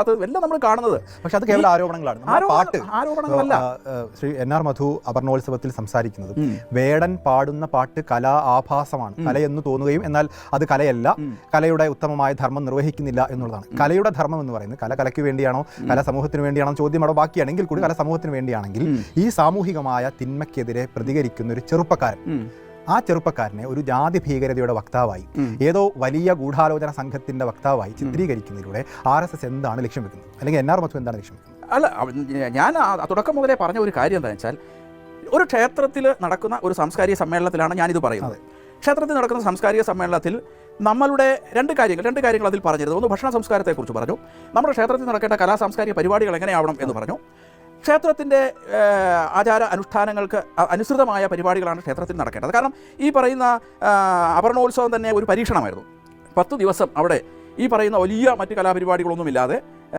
അത് എല്ലാം നമ്മൾ കാണുന്നത്. പക്ഷെ അത് കേവല ആരോപണങ്ങളാണ്. പാട്ട്. ആരോപണങ്ങളല്ല. ശ്രീ എൻ ആർ മധു അപർണോത്സവത്തിൽ സംസാരിക്കുന്നത്. വേടൻ പാടുന്ന പാട്ട് കലാ ആഭാസമാണ്. കലയെന്ന് തോന്നുകയും എന്നാൽ അത് കലയല്ല. കലയുടെ ഉത്തമമായ ധർമ്മം നിർവഹിക്കുന്നില്ല എന്നുള്ളതാണ്. കലയുടെ ധർമ്മം എന്ന് പറയുന്നത് കല കലയ്ക്ക് വേണ്ടിയാണോ കല സമൂഹത്തിന് വേണ്ടിയാണോ ചോദ്യം അവിടെ ബാക്കിയാണെങ്കിൽ കൂടി കല സമൂഹത്തിന് വേണ്ടിയാണെങ്കിൽ ഈ സാമൂഹികമായ തിന്മയ്ക്കെതിരെ പ്രതികരിക്കുന്ന ഒരു ചെറുപ്പക്കാരൻ. ആ ചെറുപ്പക്കാരനെ ഒരു ജാതി ഭീകരതയുടെ വക്താവായി. ഏതോ വലിയ ഗൂഢാലോചന സംഘത്തിന്റെ വക്താവായി ചിത്രീകരിക്കുന്നതിലൂടെ ആർ എസ് എസ് എന്താണ് ലക്ഷ്യം വെക്കുന്നത്? അല്ലെങ്കിൽ എൻ ആർ മധു എന്താണ് ലക്ഷ്യം വെക്കുന്നത്? അല്ല ഞാൻ തുടക്കം മുതലേ പറഞ്ഞ ഒരു കാര്യം എന്താണെന്ന് വെച്ചാൽ ഒരു ക്ഷേത്രത്തിൽ നടക്കുന്ന ഒരു സാംസ്കാരിക സമ്മേളനത്തിലാണ് ഞാനിത് പറയുന്നത്. ക്ഷേത്രത്തിൽ നടക്കുന്ന സാംസ്കാരിക സമ്മേളനത്തിൽ നമ്മളുടെ രണ്ട് കാര്യങ്ങൾ രണ്ട് കാര്യങ്ങൾ അതിൽ പറഞ്ഞിരുന്നു. ഒന്ന് ഭക്ഷണ സംസ്കാരത്തെക്കുറിച്ച് പറഞ്ഞു. നമ്മുടെ ക്ഷേത്രത്തിൽ നടക്കേണ്ട കലാ സാംസ്കാരിക പരിപാടികൾ എങ്ങനെയാവണം എന്ന് പറഞ്ഞു. ക്ഷേത്രത്തിന്റെ ആചാര അനുഷ്ഠാനങ്ങൾക്ക് അനുസൃതമായ പരിപാടികളാണ് ക്ഷേത്രത്തിൽ നടക്കേണ്ടത്. കാരണം ഈ പറയുന്ന അപർണോത്സവം തന്നെ ഒരു പരീക്ഷണമായിരുന്നു. പത്ത് ദിവസം അവിടെ ഈ പറയുന്ന വലിയ മറ്റ് കലാപരിപാടികളൊന്നുമില്ലാതെ